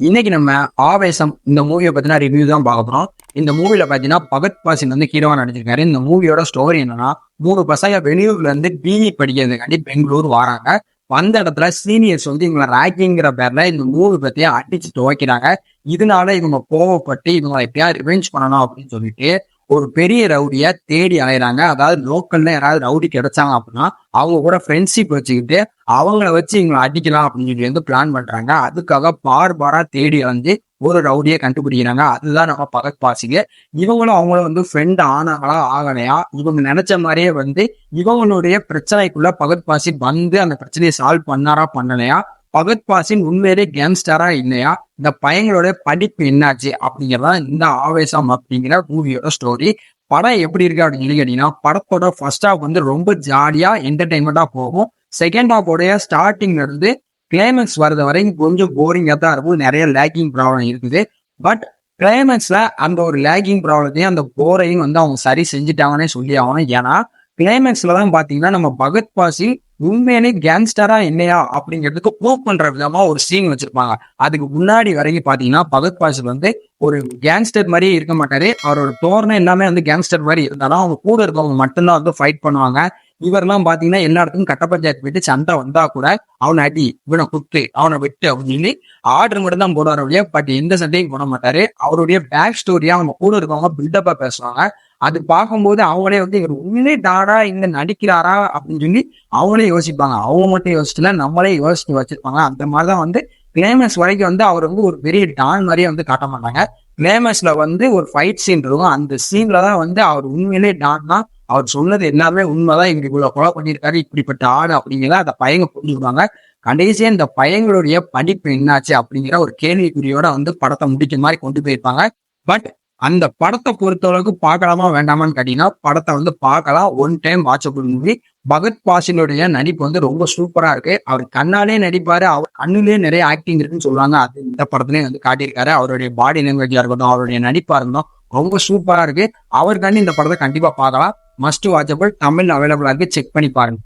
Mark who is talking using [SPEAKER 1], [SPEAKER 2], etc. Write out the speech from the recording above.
[SPEAKER 1] இன்னைக்கு நம்ம ஆவேசம் இந்த மூவியை பத்தின ரிவ்யூ தான் பார்க்க போறோம். இந்த மூவில பாத்தீங்கன்னா பகத் பாசின் வந்து ஹீரோவா நடிச்சிருக்காரு. இந்த மூவியோட ஸ்டோரி என்னன்னா மூணு பசங்க வெளியூர்ல இருந்து பிஇ படிக்கிறதுக்காண்டி பெங்களூர் வராங்க. வந்த இடத்துல சீனியர்ஸ் வந்து இவங்களை ரேக்கிங்கிற பேர்ல இந்த மூவி பத்தி அடிச்சு துவைக்கிறாங்க. இதனால இவங்க கோவப்பட்டு இவங்களை எப்படியா ரிவெஞ்ச் பண்ணணும் அப்படின்னு சொல்லிட்டு ஒரு பெரிய ரவுடிய தேடி அலையிறாங்க. அதாவது லோக்கல்ல யாராவது ரவுடி கிடைச்சாங்க அப்படின்னா அவங்க கூட ஃப்ரெண்ட்ஷிப் வச்சுக்கிட்டு அவங்கள வச்சு இவங்களை அடிக்கலாம் அப்படின்னு சொல்லி வந்து பிளான் பண்றாங்க. அதுக்காக பார்பாரா தேடி அலைஞ்சு ஒரு ரவுடியை கண்டுபிடிக்கிறாங்க. அதுதான் நம்ம பகத் பாசிங்க இவங்களும் அவங்களும் வந்து ஃப்ரெண்ட் ஆனாங்களா ஆகலையா? இவங்க நினைச்ச மாதிரியே வந்து இவங்களுடைய பிரச்சனைக்குள்ள பகத் பாசி வந்து அந்த பிரச்சனையை சால்வ் பண்ணாரா பண்ணலையா? பகத் பாசின் உண்மையிலே கேங்ஸ்டரா இல்லையா? இந்த பையங்களோட படிப்பு என்னாச்சு? அப்படிங்கிறதா இந்த ஆவேசம் அப்படிங்கிற மூவியோட ஸ்டோரி படம் எப்படி இருக்கு அப்படின்னு சொல்லி கேட்டீங்கன்னா படத்தோட ஃபர்ஸ்ட் ஹாஃப் வந்து ரொம்ப ஜாலியா என்டர்டைன்மெண்டா போகும். செகண்ட் ஹாஃபோடைய ஸ்டார்டிங்ல இருந்து கிளைமேக்ஸ் வரது வரைக்கும் கொஞ்சம் போரிங்கா தான் இருக்கும். நிறைய லேக்கிங் ப்ராப்ளம் இருக்குது. பட் கிளைமேக்ஸ்ல அந்த ஒரு லேக்கிங் ப்ராப்ளத்தையும் அந்த போரையும் வந்து அவங்க சரி செஞ்சுட்டாங்கன்னே சொல்லி ஆகணும். ஏன்னா கிளைமேக்ஸ்ல தான் பாத்தீங்கன்னா நம்ம பகத் பாசி உண்மையிலே கேங்ஸ்டரா இல்லையா அப்படிங்கிறதுக்கு ப்ரூவ் பண்ற விதமா ஒரு சீன் வச்சிருப்பாங்க. அதுக்கு முன்னாடி வரைக்கும் பாத்தீங்கன்னா பகத் பாசி வந்து ஒரு கேங்ஸ்டர் மாதிரியே இருக்க மாட்டாரு. அவரோட தோரணை எல்லாமே வந்து கேங்ஸ்டர் மாதிரி இருந்தாலும் அவங்க கூட இருக்கவங்க மட்டும்தான் வந்து ஃபைட் பண்ணுவாங்க. இவரெல்லாம் பாத்தீங்கன்னா எல்லா இடத்துக்கும் கட்ட பஞ்சாயத்து போயிட்டு சண்டை வந்தா கூட அவனை அடி இவனை குத்து அவனை விட்டு அப்படின்னு சொல்லி ஆர்டர் மட்டும் தான் போடுவார் வழியா பட் எந்த சண்டையும் போட மாட்டாரு. அவருடைய பேக் ஸ்டோரியா அவங்க கூட இருக்கவங்க பில்டப்பா பேசுவாங்க. அது பார்க்கும்போது அவங்களே வந்து இவர் உண்மையிலே டாடா இங்க நடிக்கிறாரா அப்படின்னு சொல்லி அவங்களே யோசிப்பாங்க. அவங்க மட்டும் யோசிச்சுல நம்மளே யோசிச்சு வச்சிருப்பாங்க. அந்த மாதிரிதான் வந்து கிளைமேக்ஸ் வரைக்கும் வந்து அவர் வந்து ஒரு பெரிய டான் மாதிரியே வந்து காட்ட மாட்டாங்க. கிளைமேக்ஸ்ல வந்து ஒரு ஃபைட் சீன் இருக்கும். அந்த சீன்ல தான் வந்து அவர் உண்மையிலே டான் தான். அவர் சொன்னது எல்லாமே உண்மைதான். இவங்க இவ்வளவு கொலை பண்ணியிருக்காரு இப்படிப்பட்ட ஆடு அப்படிங்கிறத அந்த பையங்க புரிஞ்சுக்குவாங்க. கடைசியா இந்த பையங்களுடைய படிப்பு என்னாச்சு அப்படிங்கிற ஒரு கேள்விக்குறியோட வந்து படத்தை முடிக்கிற மாதிரி கொண்டு போயிருப்பாங்க. பட் அந்த படத்தை பொறுத்தளவுக்கு பார்க்கலாமா வேண்டாமான்னு கேட்டீங்கன்னா படத்தை வந்து பார்க்கலாம். One time watchable movie Fahadh பாசினுடைய நடிப்பு வந்து ரொம்ப சூப்பரா இருக்கு. அவர் கண்ணாலே நடிப்பாரு. அவர் கண்ணுலயே நிறைய ஆக்டிங் இருக்குன்னு சொல்லுவாங்க அது இந்த படத்துலயும் வந்து காட்டியிருக்காரு. அவருடைய பாடி லாங்குவேஜா இருக்கட்டும் அவருடைய நடிப்பா இருந்தோம் ரொம்ப சூப்பரா இருக்கு. அவருக்காண்டி இந்த படத்தை கண்டிப்பா பார்க்கலாம். மஸ்ட் வாட்சபிள் தமிழ் அவைலபிளா இருக்கு. செக் பண்ணி பாருங்க.